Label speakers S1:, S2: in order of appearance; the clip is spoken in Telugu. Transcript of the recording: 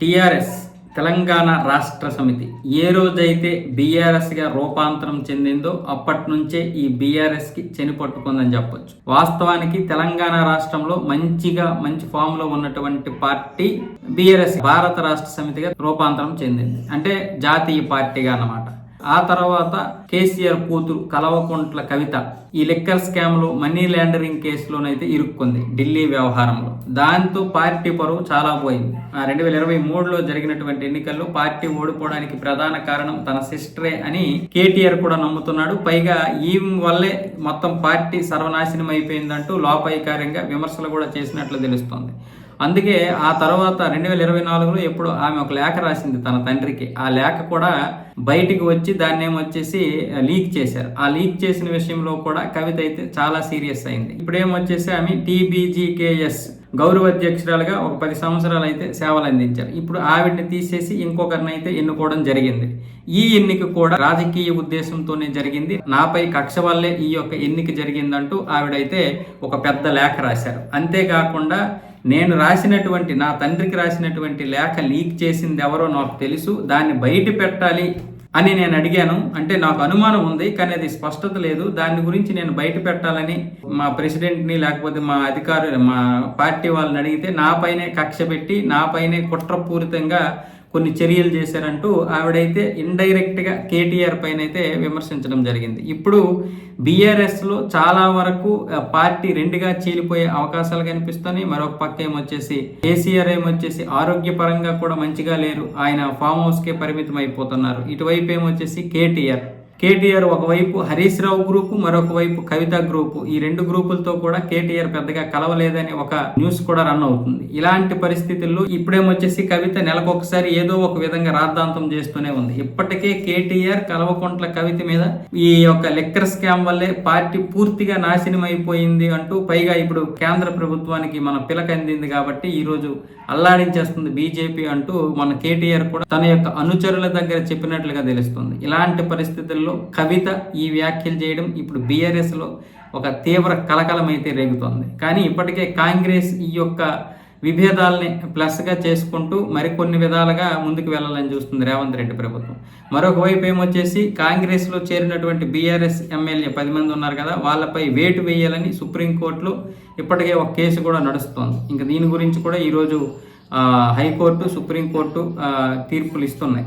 S1: టిఆర్ఎస్ తెలంగాణ రాష్ట్ర సమితి ఏ రోజైతే బీఆర్ఎస్గా రూపాంతరం చెందిందో అప్పటి నుంచే ఈ బీఆర్ఎస్కి చనిపట్టుకుందని చెప్పొచ్చు. వాస్తవానికి తెలంగాణ రాష్ట్రంలో మంచిగా మంచి ఫామ్లో ఉన్నటువంటి పార్టీ బీఆర్ఎస్ భారత రాష్ట్ర సమితిగా రూపాంతరం చెందింది. అంటే జాతీయ పార్టీగా అన్నమాట. ఆ తర్వాత కేసీఆర్ కూతురు కలవకుంట్ల కవిత ఈ లెక్కర్ స్కామ్లో మనీ లాండరింగ్ కేసులోనైతే ఇరుక్కుంది ఢిల్లీ వ్యవహారంలో. దాంతో పార్టీ పరువు చాలా పోయింది. రెండు వేల ఇరవై మూడులో జరిగినటువంటి ఎన్నికల్లో పార్టీ ఓడిపోవడానికి ప్రధాన కారణం తన సిస్టరే అని కేటీఆర్ కూడా నమ్ముతున్నాడు. పైగా ఈ వల్లే మొత్తం పార్టీ సర్వనాశనం అయిపోయిందంటూ లోపాయికార్యంగా విమర్శలు కూడా చేసినట్లు తెలుస్తోంది. అందుకే ఆ తర్వాత రెండు వేల ఇరవై నాలుగులో ఎప్పుడు ఆమె ఒక లేఖ రాసింది తన తండ్రికి. ఆ లేఖ కూడా బయటికి వచ్చి దాన్ని ఏమొచ్చేసి లీక్ చేశారు. ఆ లీక్ చేసిన విషయంలో కూడా కవిత అయితే చాలా సీరియస్ అయింది. ఇప్పుడేమొచ్చేసి ఆమె టీబీజీకేఎస్ గౌరవ అధ్యక్షురాలుగా ఒక పది సంవత్సరాలు అయితే సేవలు అందించారు. ఇప్పుడు ఆవిడ్ని తీసేసి ఇంకొకరిని అయితే ఎన్నుకోవడం జరిగింది. ఈ ఎన్నిక కూడా రాజకీయ ఉద్దేశంతోనే జరిగింది. నాపై కక్ష వల్లే ఈ యొక్క ఎన్నిక జరిగిందంటూ ఆవిడైతే ఒక పెద్ద లేఖ రాశారు. అంతేకాకుండా నేను రాసినటువంటి నా తండ్రికి రాసినటువంటి లేఖ లీక్ చేసింది ఎవరో నాకు తెలుసు. దాన్ని బయట పెట్టాలి. అని నేను అడిగాను. అంటే నాకు అనుమానం ఉంది కానీ అది స్పష్టత లేదు. దాని గురించి నేను బయట పెట్టాలని మా ప్రెసిడెంట్ని లేకపోతే మా అధికారులు మా పార్టీ వాళ్ళని అడిగితే నాపైనే కక్ష పెట్టి నాపైనే కుట్రపూరితంగా కొన్ని చర్యలు చేశారంటూ ఆవిడైతే ఇండైరెక్ట్గా కేటీఆర్ పైన అయితే విమర్శించడం జరిగింది. ఇప్పుడు బీఆర్ఎస్లో చాలా వరకు పార్టీ రెండుగా చీలిపోయే అవకాశాలు కనిపిస్తున్నాయి. మరొక పక్క ఏమొచ్చేసి కేసీఆర్ ఏమొచ్చేసి ఆరోగ్యపరంగా కూడా మంచిగా లేరు. ఆయన ఫామ్ హౌస్కే పరిమితం అయిపోతున్నారు ఇటువైపు ఏమొచ్చేసి కేటీఆర్. కేటీఆర్ ఒకవైపు హరీష్ రావు గ్రూపు మరొక వైపు కవిత గ్రూపు. ఈ రెండు గ్రూపులతో కూడా కేటీఆర్ పెద్దగా కలవలేదని ఒక న్యూస్ కూడా రన్ అవుతుంది. ఇలాంటి పరిస్థితుల్లో ఇప్పుడేమొచ్చేసి కవిత నెలకొకసారి ఏదో ఒక విధంగా రాద్ధాంతం చేస్తూనే ఉంది. ఇప్పటికే కేటీఆర్ కలవకుంట్ల కవిత మీద ఈ యొక్క లెక్కర్ స్కామ్ వల్లే పార్టీ పూర్తిగా నాశనం అయిపోయింది అంటూ పైగా ఇప్పుడు కేంద్ర ప్రభుత్వానికి మన పిలక అందింది కాబట్టి ఈ రోజు అల్లాడించేస్తుంది బీజేపీ అంటూ మన కేటీఆర్ కూడా తన యొక్క అనుచరుల దగ్గర చెప్పినట్లుగా తెలుస్తుంది. ఇలాంటి పరిస్థితుల్లో కవిత ఈ వ్యాఖ్యలు చేయడం ఇప్పుడు బీఆర్ఎస్లో ఒక తీవ్ర కలకలం అయితే రేగుతోంది. కానీ ఇప్పటికే కాంగ్రెస్ ఈ యొక్క విభేదాలని ప్లస్గా చేసుకుంటూ మరికొన్ని విధాలుగా ముందుకు వెళ్ళాలని చూస్తుంది రేవంత్ రెడ్డి ప్రభుత్వం. మరొక వైపు ఏమొచ్చేసి కాంగ్రెస్లో చేరినటువంటి బీఆర్ఎస్ ఎమ్మెల్యే పది మంది ఉన్నారు కదా వాళ్ళపై వేటు వేయాలని సుప్రీంకోర్టులో ఇప్పటికే ఒక కేసు కూడా నడుస్తోంది. ఇంకా దీని గురించి కూడా ఈరోజు హైకోర్టు సుప్రీంకోర్టు తీర్పులు ఇస్తున్నాయి.